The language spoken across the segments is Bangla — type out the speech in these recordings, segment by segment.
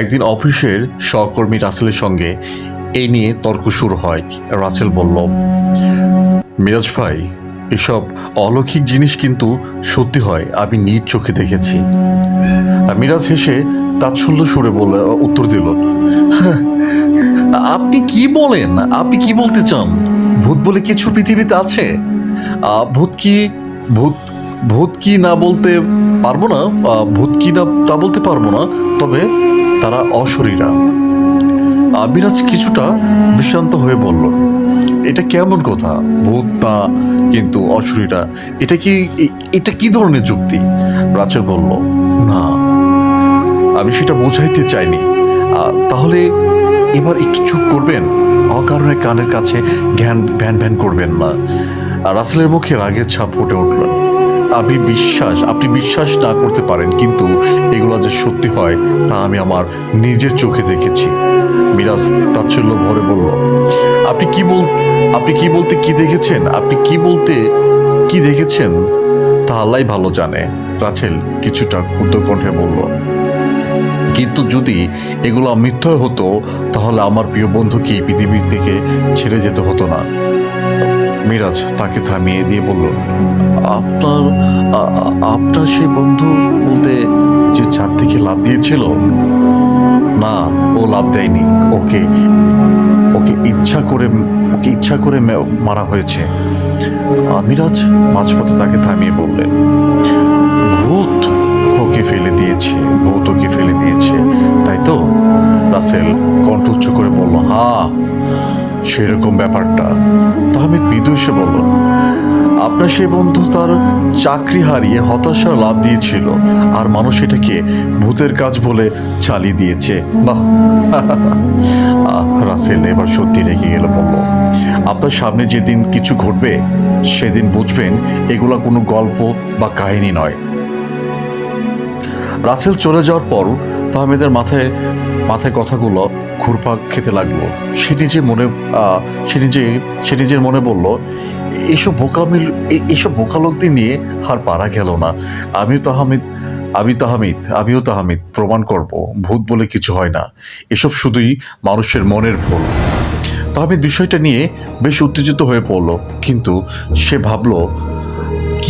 একদিন অফিসের সহকর্মী রাসেলের সঙ্গে এই নিয়ে তর্ক শুরু হয়, রাসেল বলল, মিরাজ ভাই, এসব অলৌকিক জিনিস কিন্তু সত্যি হয়, আমি নিজ চোখে দেখেছি। মিরাজ হেসে তাচ্ছল্য সুরে বলে, উত্তর দিল আপনি কি বলেন? আপনি কি বলতে চান? ভূত বলে কিছু পৃথিবীতে আছে? ভূত কি, ভূত ভূত কি না বলতে পারব না? ভূত কি না তা বলতে পারব না? তবে তারা অশরীরা। আবিরাজ কিছুটা বিশ্রান্ত হয়ে বলল, এটা কেমন কথা? ভূত না কিন্তু অশরীরা, এটা কি এটা কি ধরনের যুক্তি? রাচেল বলল, না, আমি সেটা বোঝাইতে চাইনি। তাহলে এবার একটু চুপ করবেন? অকারণে কানের কাছে জ্ঞান ভ্যান ভ্যান করবেন না। রাসেলের মুখে রাগের ছাপ ফুটে উঠল। আপনি বিশ্বাস আপনি বিশ্বাস না করতে পারেন, কিন্তু এগুলো যে সত্যি হয়, তা আমি আমার নিজের চোখে দেখেছি। মিরাজ, তাচ্ছল্য ভরে বলল, আপনি কি বলতে আপনি কি বলতে কি দেখেছেন? আপনি কি বলতে কি দেখেছেন? তা আল্লাহ ভালো জানে। রাছেল কিছুটা ক্ষুদ্র কণ্ঠে বলল, কিন্তু যদি এগুলো মিথ্যা হতো, তাহলে আমার প্রিয় বন্ধুকে এই পৃথিবীর থেকে ছেড়ে যেতে হতো না। মিরাজ তাকে থামিয়ে দিয়ে বলল, আপনার আপনার সেই বন্ধু বলতে যে ছাদ থেকে লাভ দিয়েছিল? না, ও লাভ দেয়নি। ওকে ওকে ইচ্ছা করে, ওকে ইচ্ছা করে মারা হয়েছে। মিরাজ মাঝপথে তাকে থামিয়ে বললেন, ভূত ওকে ফেলে দিয়েছে, ভূত ওকে ফেলে দিয়েছে। তাই তো? রাসেল কণ্ঠ উচ্চ করে বলল হা সেরকম ব্যাপারটা। তাহমিদ মৃদু এসে বলল আপনার সেই বন্ধু তার চাকরি হারিয়ে হতাশার লাভ দিয়েছিল, আর মানুষ এটাকে ভূতের কাজ বলে চালিয়ে দিয়েছে। বাহ। রাসেল এবার সত্যি রেগে গেল, বলল, আপনার সামনে যেদিন কিছু ঘটবে, সেদিন বুঝবেন এগুলা কোনো গল্প বা কাহিনী নয়। রাসেল চলে যাওয়ার পর তাহমিদের মাথায় মাথায় কথাগুলো ঘুরপাক খেতে লাগল। সে নিজে মনে সে নিজে, সে নিজের মনে বলল এইসব বোকামিল এইসব বোকা লোকদের নিয়ে আর পারা গেল না। আমিও তাহামিদ, আমি তাহামিদ, আমিও তাহামিদ, প্রমাণ করব। ভূত বলে কিছু হয় না। এসব শুধুই মানুষের মনের ভুল। তাহামিদ বিষয়টা নিয়ে বেশ উত্তেজিত হয়ে পড়ল। কিন্তু সে ভাবলো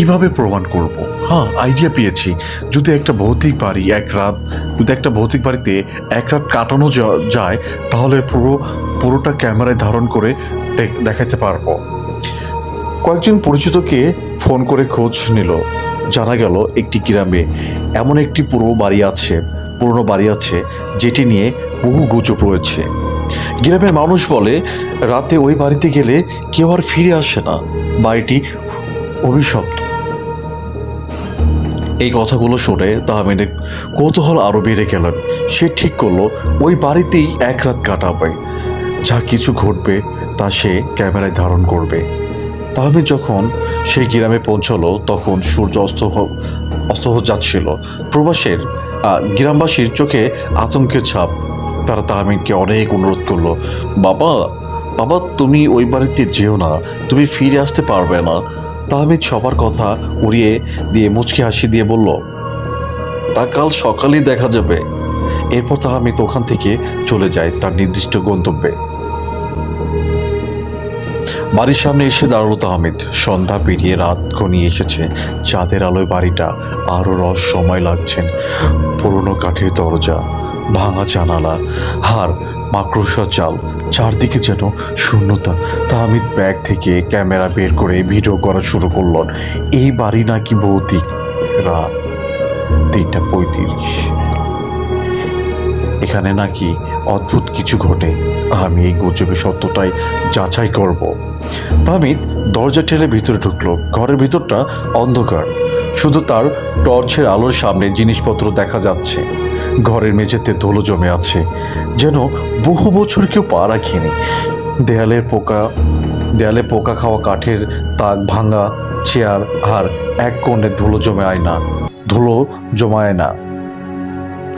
কীভাবে প্রমাণ করব? হ্যাঁ আইডিয়া পেয়েছি। যদি একটা ভৌতিক বাড়ি এক রাত, যদি একটা ভৌতিক বাড়িতে এক রাত কাটানো যায়, তাহলে পুরো, পুরোটা ক্যামেরায় ধারণ করে দেখাতে পারব। কয়েকজন পরিচিতকে ফোন করে খোঁজ নিল। জানা গেল একটি গ্রামে এমন একটি পুরো বাড়ি আছে, পুরনো বাড়ি আছে, যেটি নিয়ে বহু গুজব রয়েছে। গ্রামের মানুষ বলে, রাতে ওই বাড়িতে গেলে কেউ আর ফিরে আসে না। বাড়িটি অভিশপ্ত। এই কথাগুলো শুনে তাহমিদের কৌতূহল আরও বেড়ে গেলেন সে ঠিক করল, ওই বাড়িতেই এক রাত কাটাবে। যা কিছু ঘটবে, তা সে ক্যামেরায় ধারণ করবে। তাহমিদ যখন সেই গ্রামে পৌঁছলো, তখন সূর্য অস্ত অস্ত যাচ্ছিল। প্রবাসের গ্রামবাসীর চোখে আতঙ্কের ছাপ। তারা তাহমিদকে অনেক অনুরোধ করল, বাবা বাবা, তুমি ওই বাড়িতে যেও না। তুমি ফিরে আসতে পারবে না। তাহমিদ সবার কথা উড়িয়ে দিয়ে মুচকি হাসি দিয়ে বলল তা কাল সকালেই দেখা যাবে। এরপর তাহমিদ ওখান থেকে চলে যায় তার নির্দিষ্ট গন্তব্যে। বাড়ির সামনে এসে দাঁড়াল তাহমিদ। সন্ধ্যা পেরিয়ে রাত ঘনিয়ে এসেছে। চাঁদের আলোয় বাড়িটা আরও রস সময় লাগছেন পুরনো কাঠের দরজা ভাঙা জানালা, হার মাকড়সা চাল চারদিকে যেন শূন্যতা। তাহমিদ ব্যাগ থেকে ক্যামেরা বের করে ভিডিও করা শুরু করলেন এই বাড়ি নাকি ভৌতিক? রাত তিনটা পঁয়ত্রিশ। এখানে নাকি অদ্ভুত কিছু ঘটে। আমি এই গুজবে সত্যটাই যাচাই করব। তামিদ দরজা ঠেলে ভিতরে ঢুকলো। ঘরের ভিতরটা অন্ধকার। শুধু তার টর্চের আলোর সামনে জিনিসপত্র দেখা যাচ্ছে। ঘরের মেঝেতে ধুলো জমে আছে, যেন বহু বছর কেউ পা রাখেনি। দেয়ালের পোকা, দেয়ালে পোকা খাওয়া কাঠের তাক ভাঙা, চেয়ার আর এক কোণে ধুলো জমে আয় না ধুলো জমায় না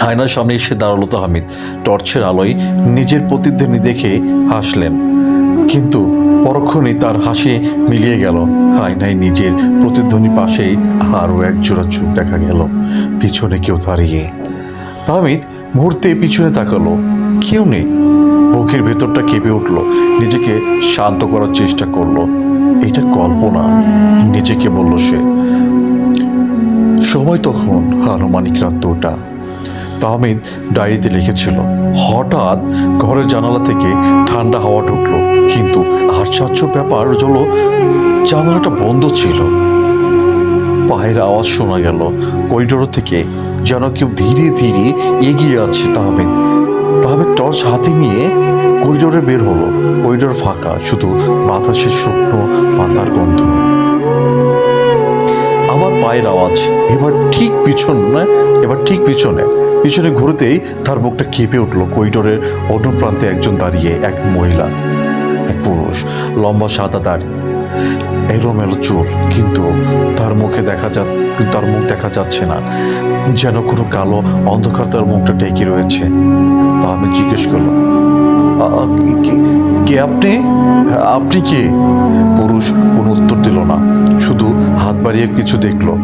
আয়নার সামনে এসে দাঁড়াল তো হামিদ। টর্চের আলোয় নিজের প্রতিধ্বনি দেখে হাসলেন। কিন্তু পরক্ষণেই তার হাসি মিলিয়ে গেল। আয়নায় নিজের প্রতিধ্বনি পাশেই আরও এক জোড়া চোখ দেখা গেল। পিছনে কেউ দাঁড়িয়ে। তাহমিদ মুহূর্তে পিছনে তাকালো। কেউ নেই। বুকের ভেতরটা কেঁপে উঠল। নিজেকে শান্ত করার চেষ্টা করল। এটা কল্পনা। নিজেকে বলল সে। সময় তখন আনুমানিক রাত তাহমিদ ডায়েরিতে লিখেছিল, হঠাৎ ঘরের জানালা থেকে ঠান্ডা হাওয়া ঢুকলো, কিন্তু আশ্চর্য ব্যাপার হলো জানালাটা বন্ধ ছিল। পায়ের আওয়াজ শোনা গেল, করিডোর থেকে যেন কেউ ধীরে ধীরে এগিয়ে আছে তাহমিদ। তাহমিদ টর্চ হাতে নিয়ে করিডোরে বের হলো। করিডোর ফাঁকা, শুধু বাতাসের শুকনো পাতার গন্ধ। পায়ের আওয়াজ। এবার ঠিক পিছনে এবার ঠিক পিছনে পিছনে ঘুরতেই তার বুকটা কেঁপে উঠল। করিডোরের অন্য প্রান্তে একজন দাঁড়িয়ে এক মহিলা এক পুরুষ লম্বা সাদা দাড়ি এলোমেলো চুল কিন্তু তার মুখে দেখা যা তার মুখ দেখা যাচ্ছে না যেন কোনো কালো অন্ধকার তার মুখটা ঢেকে রয়েছে। তা আমি জিজ্ঞেস করলাম "আ, আ, কে- আপনি আপনি কে? পুরুষ কোনো উত্তর দিল না। শুধু হাত বাড়িয়ে কিছু দেখল।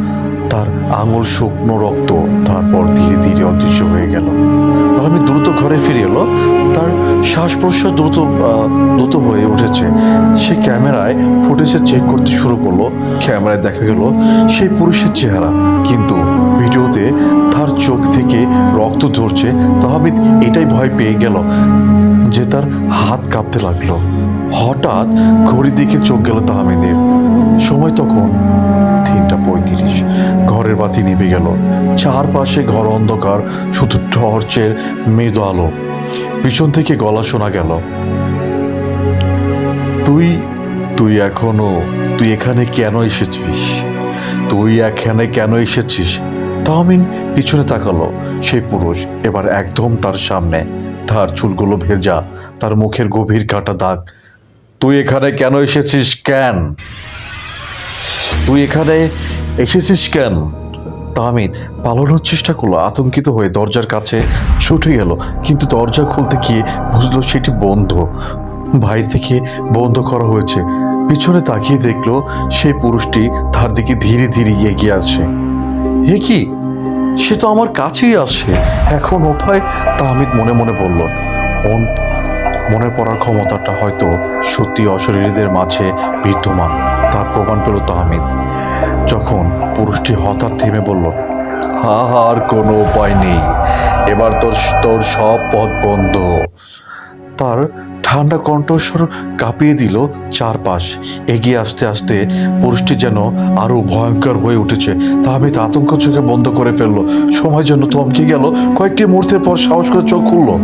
তার আঙুল শুকনো রক্ত, তারপর ধীরে ধীরে অদৃশ্য হয়ে গেল। তার আমি দ্রুত ঘরে ফিরে এলো। তার শ্বাস প্রশ্বাস দ্রুত দ্রুত হয়ে উঠেছে। সে ক্যামেরায় ফুটেজে চেক করতে শুরু করল। ক্যামেরায় দেখা গেল সেই পুরুষের চেহারা। কিন্তু ভিডিওতে তার চোখ থেকে রক্ত ঝরছে। তাহমিদ এটাই ভয় পেয়ে গেল। যে তার হাত কাঁপতে লাগল। হঠাৎ ঘড়ির দিকে চোখ গেল তাহমিদের। সময় তখন তিনটা পঁয়ত্রিশ। ঘরের বাতি নিভে গেল। চারপাশে ঘর অন্ধকার, শুধু টর্চের মৃদু আলো। পিছন থেকে গলা শোনা গেল, তুই তুই এখনও, তুই এখানে কেন এসেছিস? তুই এখানে কেন এসেছিস? তাহমিন পিছনে তাকালো। সেই পুরুষ এবার একদম তার সামনে। তার চুলগুলো ভেজা, তার মুখের গভীর কাটা দাগ। তুই এখানে কেন এসেছিস কেন? তুই এখানে এসেছিস কেন? তাহমিদ পালানোর চেষ্টা করল, আতঙ্কিত হয়ে দরজার কাছে ছুটে গেল, কিন্তু দরজা খুলতে গিয়ে বুঝলো সেটি বন্ধ। বাইরে থেকে বন্ধ করা হয়েছে। পিছনে তাকিয়ে দেখল, সেই পুরুষটি তার দিকে ধীরে ধীরে এগিয়ে আসছে হে কি? সে তো আমার কাছেই আসে। এখন উপায় তাহমিদ মনে মনে বলল মন মনে পড়ার ক্ষমতাটা হয়তো সত্যি অশরীরীদের মাঝে বিদ্যমান। তার প্রমাণ পেল তাহমিদ যখন পুরুষটি হঠাৎ থেমে বলল হা আর কোনো উপায় নেই। এবার তোর তোর সব পথ বন্ধ। তার ঠান্ডা কণ্ঠস্বর কাঁপিয়ে দিল চারপাশ। এগিয়ে আসতে আসতে পুরুষটি যেন আরও ভয়ঙ্কর হয়ে উঠেছে। তা তাহমিদ আতঙ্ক চোখে বন্ধ করে ফেলল। সময় যেন থমকে গেল। কয়েকটি মুহূর্তের পর সাহস করে চোখ খুললো।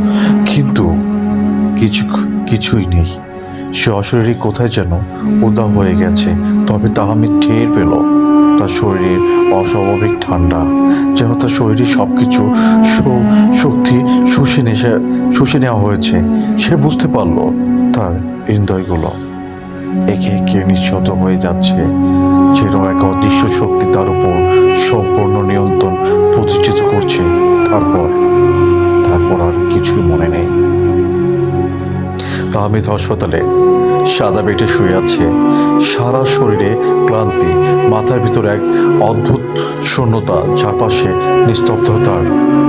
কিন্তু কিছু, কিছুই নেই। সে অশরীরী কোথায় যেন উদা হয়ে গেছে। তবে তাহমিদ ঠের পেল তার শরীরের অস্বাভাবিক ঠান্ডা যেন তার শরীরে সব কিছু শক্তি শুষে নেশে, শুষে নেওয়া হয়েছে, সে বুঝতে পারল তার হৃদয়গুলো একে একে নিঃশত হয়ে যাচ্ছে। যেরকম এক অদৃশ্য শক্তি তার উপর সম্পূর্ণ নিয়ন্ত্রণ প্রতিষ্ঠিত করছে। তারপর তারপর আর কিছুই মনে নেই। তাহমিদ হাসপাতালে সাদা বেটে শুয়ে আছে। সারা শরীরে ক্লান্তি। মাথার ভিতর এক অদ্ভুত শূন্যতা চারপাশে নিস্তব্ধতার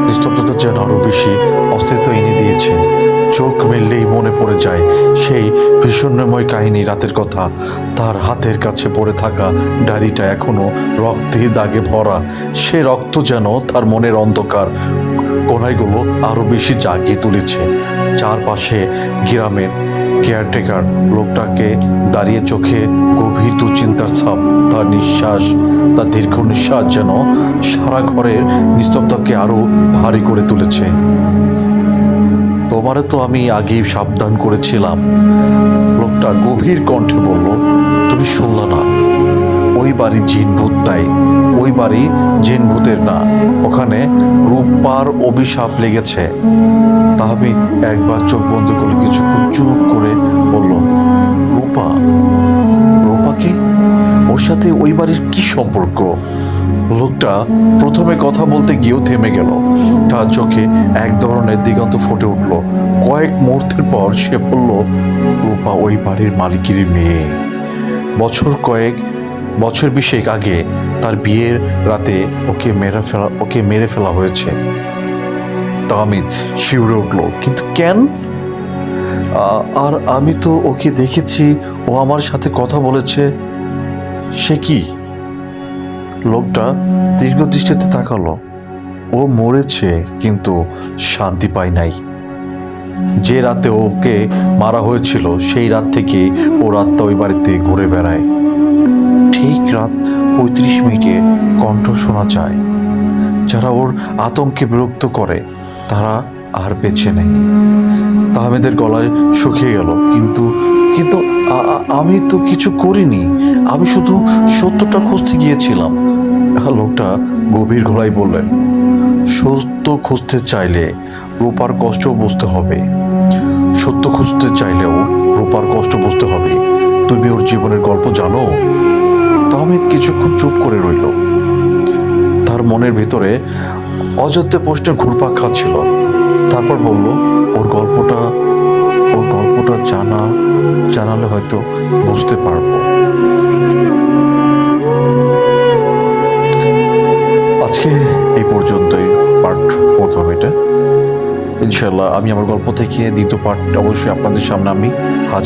নিস্তব্ধতা। যেন আরও বেশি অস্তিত্ব এনে দিয়েছেন চোখ মেললেই মনে পড়ে যায় সেই ভীষণময় কাহিনী রাতের কথা। তার হাতের কাছে পড়ে থাকা ডায়েরিটা এখনও রক্তে দাগে ভরা। সে রক্ত যেন তার মনের অন্ধকার কোনাইগুলো আরও বেশি জাগিয়ে তুলেছে। চারপাশে গ্রামের কেয়ারটেকার লোকটাকে দাঁড়িয়ে চোখে গভীর দুশ্চিন্তার ছাপ, তার নিঃশ্বাস, তার দীর্ঘ নিঃশ্বাস যেন সারা ঘরের নিস্তব্ধকে আরও ভারী করে তুলেছে। তোমারে তো আমি আগেই সাবধান করেছিলাম। লোকটা গভীর কণ্ঠে বলল, তুমি শুনলা না। ওই বাড়ি জিন ভূত নাই। ওই বাড়ি জিন ভূতের না। ওখানে রূপার অভিশাপ লেগেছে। তাহমিদ একবার চোখ বন্ধ করে কিছুক্ষণ চুপ করে সাথে ওই বাড়ির কি সম্পর্ক? লোকটা প্রথমে কথা বলতে গিয়েও থেমে গেল। তার চোখে এক ধরনের দিগন্ত ফুটে উঠল। কয়েক মুহূর্তের পর সে বলল, রূপা ওই বাড়ির মালিকের মেয়ে। বছর কয়েক, বছর বিশেক আগে তার বিয়ের রাতে ওকে মেরে ফেলা, ওকে মেরে ফেলা হয়েছে। তাহমিদ শিউরে উঠল, কিন্তু কেন? আর আমি তো ওকে দেখেছি। ও আমার সাথে কথা বলেছে। সে কি? লোকটা দীর্ঘ দৃষ্টিতে তাকালো। ও মরেছে, কিন্তু শান্তি পায় নাই। যে রাতে ওকে মারা হয়েছিল, সেই রাত থেকে ও রাতটা ওই বাড়িতে ঘুরে বেড়ায়। ঠিক রাত পঁয়ত্রিশ মিনিটে কণ্ঠ শোনা যায়। যারা ওর আতঙ্কে বিরক্ত করে, তারা আর বেঁচে নেই। তাহমেদের গলায় শুকিয়ে গেল, কিন্তু কিন্তু আমি তো কিছু করিনি। আমি শুধু সত্যটা খুঁজতে গিয়েছিলাম। লোকটা গভীর গলায় বললেন, সত্য খুঁজতে চাইলে রূপার কষ্ট বুঝতে হবে। সত্য খুঁজতে চাইলেও রূপার কষ্ট বুঝতে হবে। তুমি ওর জীবনের গল্প জানো? তাহমিদ কিছুক্ষণ চুপ করে রইল। তার মনের ভিতরে অযোধ্যা প্রশ্নের ঘুরপাক খাচ্ছিল। তারপর বলল, ওর গল্পটা গল্পটা জানা জানালে হয়তো বুঝতে পারব। আজকে এই পর্যন্তই পার্ট প্রথম এটা। ইনশাল্লাহ আমি আমার গল্প থেকে দ্বিতীয় পার্ট অবশ্যই আপনাদের সামনে আমি হাজির